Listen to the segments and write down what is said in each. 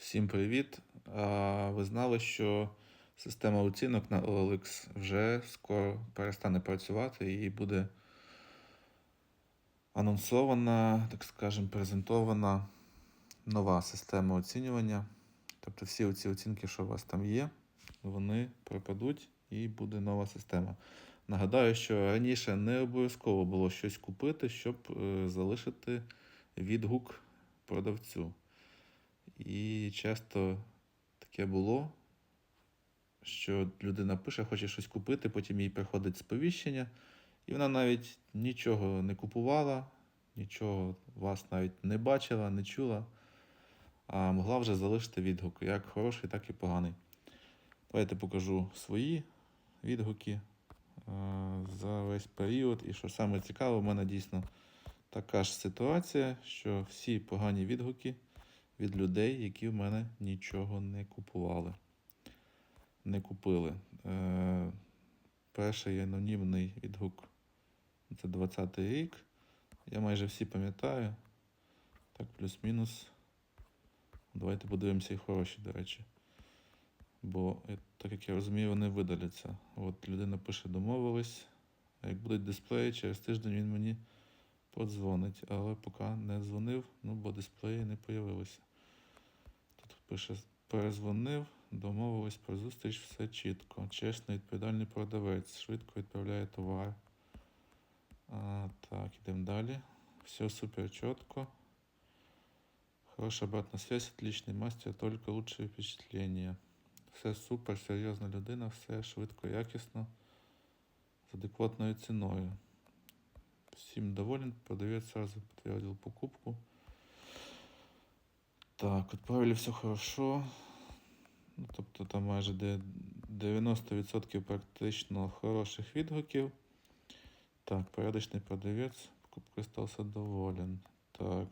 Всім привіт! Ви знали, що система оцінок на OLX вже скоро перестане працювати і буде анонсована, так скажемо, презентована нова система оцінювання. Тобто всі оці оцінки, що у вас там є, вони пропадуть і буде нова система. Нагадаю, що раніше не обов'язково було щось купити, щоб е, залишити відгук продавцю. І часто таке було, що людина пише, хоче щось купити, потім їй приходить сповіщення, і вона навіть нічого не купувала, нічого вас навіть не бачила, не чула, а могла вже залишити відгук, як хороший, так і поганий. Давайте покажу свої відгуки за весь період. І що саме цікаве, в мене дійсно така ж ситуація, що всі погані відгуки від людей, які в мене нічого не купували. Не купили. Е, перший анонімний відгук це 20-й рік. Я майже всі пам'ятаю. Так, плюс-мінус. Давайте подивимося і хороші, до речі. Бо, е, так як я розумію, вони видаляться. От людина пише, домовились. А як будуть дисплеї, через тиждень він мені подзвонить. Але поки не дзвонив, ну бо дисплеї не появилися. Пише, перезвонив, домовились про зустріч, все чітко. Чесний, відповідальний продавець, швидко відправляє товар. А, так, идем далі. Все супер чітко. Хорошая обратная связь, отличный мастер, только лучшие впечатления. Все супер, серйозна людина, все швидко, якісно, з адекватною ціною. Всім доволен, продавець сразу підтвердив покупку. Так, відправили все хорошо. Ну, тобто там майже 90% практично хороших відгуків. Так, порядочний продавець, покупкою стався доволен. Так.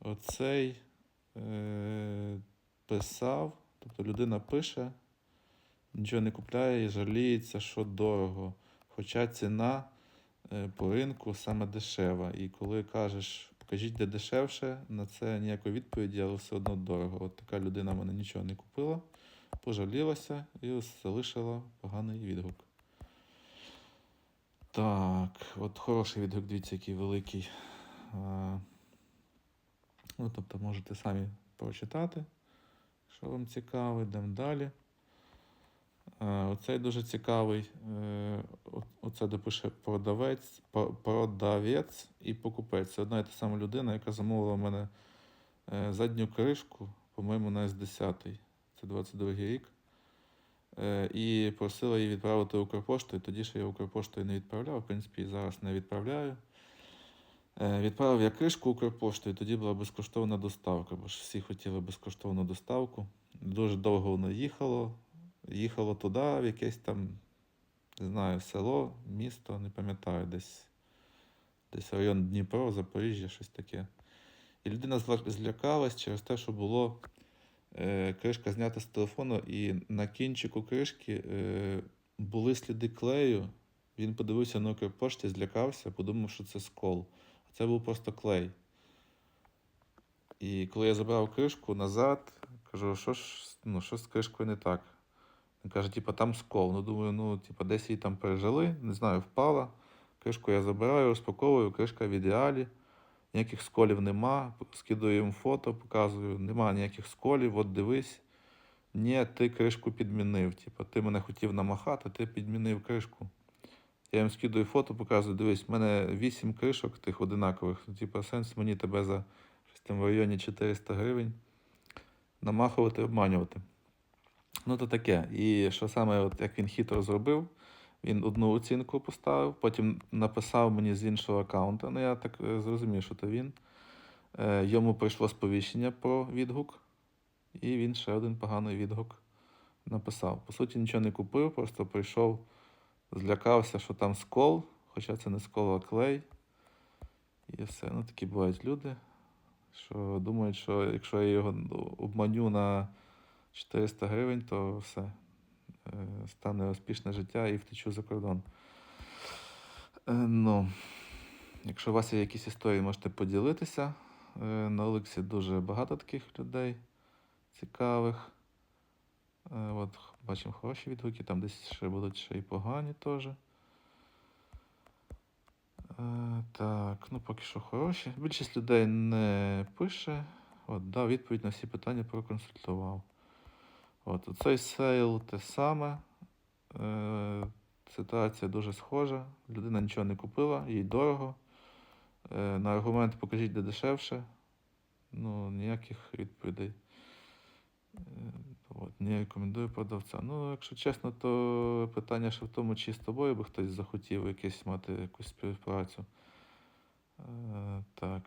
Оцей е- писав, тобто людина пише, нічого не купляє і жаліється, що дорого. Хоча ціна е, по ринку саме дешева. І коли кажеш, покажіть, де дешевше, на це ніякої відповіді, але все одно дорого. От така людина мене нічого не купила, пожалілася і залишила поганий відгук. Так, от хороший відгук, дивіться, який великий. А, ну, тобто можете самі прочитати, що вам цікаво, йдемо далі. Е, Оцей дуже цікавий. е, Оце де пише продавець, продавець і покупець. Одна і та сама людина, яка замовила в мене е, задню кришку, по-моєму, на С10. Це 22 рік. І просила її відправити Укрпоштою. Тоді ще я Укрпоштою не відправляв, в принципі, і зараз не відправляю. Відправив я кришку Укрпоштою, тоді була безкоштовна доставка, бо ж всі хотіли безкоштовну доставку. Дуже довго воно їхало. Їхало туди, в якесь там, не знаю, село, місто, не пам'ятаю, десь, десь район Дніпро, Запоріжжя, щось таке. І людина злякалась через те, що було е, кришка знята з телефону, і на кінчику кришки е, були сліди клею. Він подивився на Укрпошті, злякався, подумав, що це скол. А це був просто клей. І коли я забрав кришку назад, кажу, що ж, ну, що з кришкою не так? Каже, типа, там скол. Ну, думаю, ну, типа, десь її там пережили, не знаю, впала. Кришку я забираю, розпаковую, кришка в ідеалі. Ніяких сколів нема. Скидаю їм фото, показую, нема ніяких сколів, от дивись. Ні, ти кришку підмінив. Типа, ти мене хотів намахати, ти підмінив кришку. Я їм скидаю фото, показую, дивись, в мене вісім кришок тих одинакових. Ну, Типа, сенс мені тебе за щось там в районі 400 гривень намахувати, обманювати. Ну, то таке. І що саме, от як він хитро зробив, він одну оцінку поставив, потім написав мені з іншого аккаунта. Ну, я так е, зрозумів, що то він. Е, Йому прийшло сповіщення про відгук, і він ще один поганий відгук написав. По суті, нічого не купив, просто прийшов, злякався, що там скол, хоча це не скол, а клей. І все. Ну, такі бувають люди, що думають, що якщо я його ну, обманю на 400 гривень, то все. Е, Стане успішне життя і втечу за кордон. Е, Ну, якщо у вас є якісь історії, можете поділитися. Е, На Олексі дуже багато таких людей. цікавих. От, бачимо хороші відгуки, там десь ще будуть ще й погані теж. Так, ну поки що хороші. Більшість людей не пише. От, дав відповідь на всі питання проконсультував. От, цей сейл те саме. Е, ситуація дуже схожа. Людина нічого не купила, їй дорого. Е, на аргумент покажіть, де дешевше. Ну, ніяких відповідей. Е, От, не рекомендую продавця. Ну, якщо чесно, то питання ще в тому, чи з тобою би хтось захотів якесь мати якусь співпрацю. Е, так.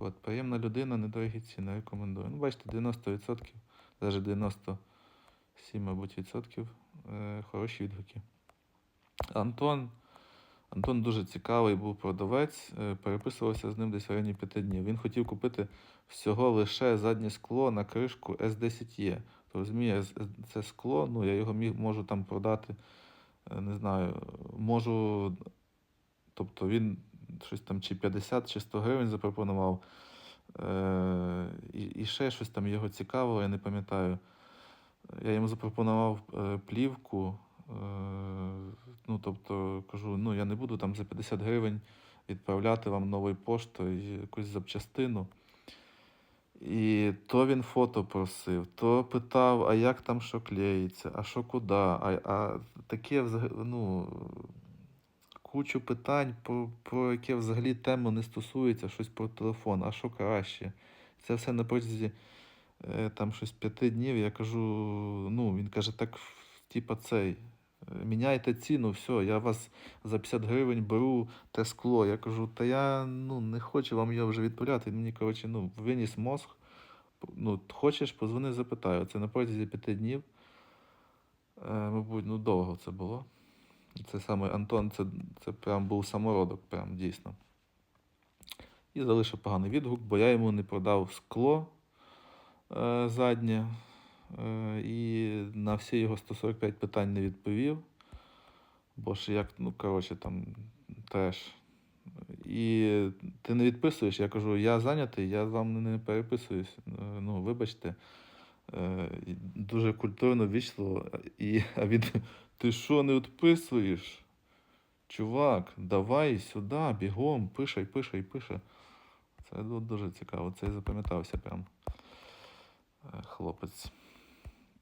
От, приємна людина, недорогі ціни, рекомендую. Ну, бачите, 90%, навіть 97, мабуть, відсотків е, хороші відгуки. Антон. Антон дуже цікавий був продавець, е, переписувався з ним десь в районі 5 днів. Він хотів купити всього лише заднє скло на кришку S10E. То розуміє, це скло, ну я його міг, можу там продати, е, не знаю, можу. Тобто він щось там чи 50, чи 100 гривень запропонував. Е, і, ще щось там його цікавило, я не пам'ятаю. Я йому запропонував е, плівку. Е, ну, тобто, кажу, ну я не буду там за 50 гривень відправляти вам новою поштою якусь запчастину. І то він фото просив, то питав, а як там що клеїться, а що куди, а, а таке ну, кучу питань, про, про яке взагалі тему не стосується, щось про телефон, а що краще. Це все на протязі е, там щось п'яти днів. Я кажу, ну, він каже, так, типа цей. е, Міняйте ціну, все, я вас за 50 гривень беру те скло. Я кажу, та я ну, не хочу вам його вже відправляти. Мені, коротше, ну, виніс мозг. Ну, хочеш, позвони, запитаю. Це на протязі п'яти днів. Е, мабуть, ну довго це було. Це саме Антон, це, це прям був самородок, прям дійсно. І залишив поганий відгук, бо я йому не продав скло е, заднє. Е, і на всі його 145 питань не відповів. Бо ж як, ну, коротше, там теж. І ти не відписуєш, я кажу, я зайнятий, я вам не переписуюсь. Е, Ну, вибачте. Е, Дуже культурно вічливо. І, а він, ти що не відписуєш? Чувак, давай сюди, бігом, пишай, пишай, пиши. Це дуже цікаво. Це запам'ятався прям е, хлопець.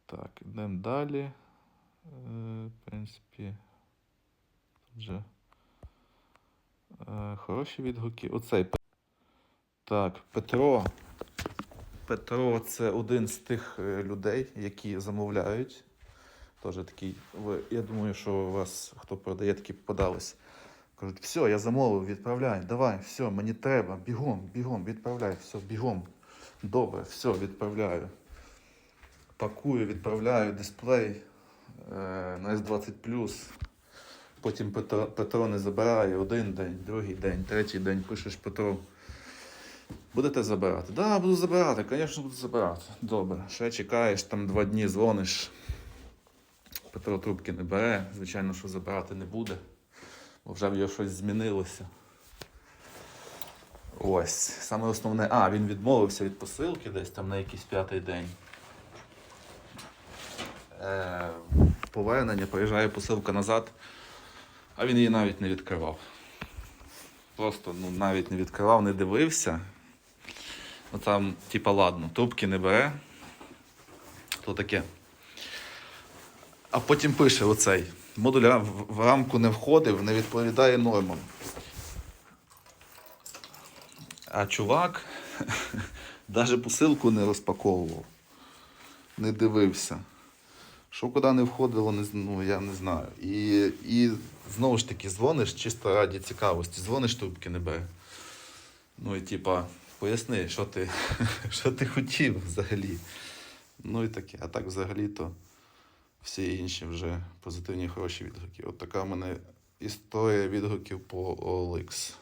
Так, йдемо далі. Е, В принципі, тут же е, хороші відгуки. Оцей. Так, Петро. Петро це один з тих людей, які замовляють. Теж такий, я думаю, що у вас, хто продає, такі попадались. Кажуть, все, я замовив, відправляй, давай, все, мені треба, бігом, бігом, відправляй, все, бігом. Добре, все, відправляю. Пакую, відправляю дисплей е, на S20. Потім Петро, Петро не забирає один день, другий день, третій день пишеш Петру. Будете забирати? Так, да, буду забирати, звісно, буду забирати. Добре. Ще чекаєш, там два дні дзвониш. Петро трубки не бере, звичайно, що забирати не буде, бо вже в його щось змінилося. Ось, саме основне. А, він відмовився від посилки десь там на якийсь п'ятий день. Е, повернення, приїжджає посилка назад, а він її навіть не відкривав. Просто ну, навіть не відкривав, не дивився. Ну там, типа, ладно, трубки не бере. То таке. А потім пише оцей. Модуль в рамку не входив, не відповідає нормам. А чувак навіть посилку не розпаковував, не дивився. Що куди не входило, не, ну, я не знаю. І, і знову ж таки дзвониш чисто раді цікавості, дзвониш трубки не бере. Ну і типа, поясни, що ти, що ти хотів взагалі. Ну і таке. А так взагалі то всі інші вже позитивні хороші відгуки. От така в мене історія відгуків по OLX.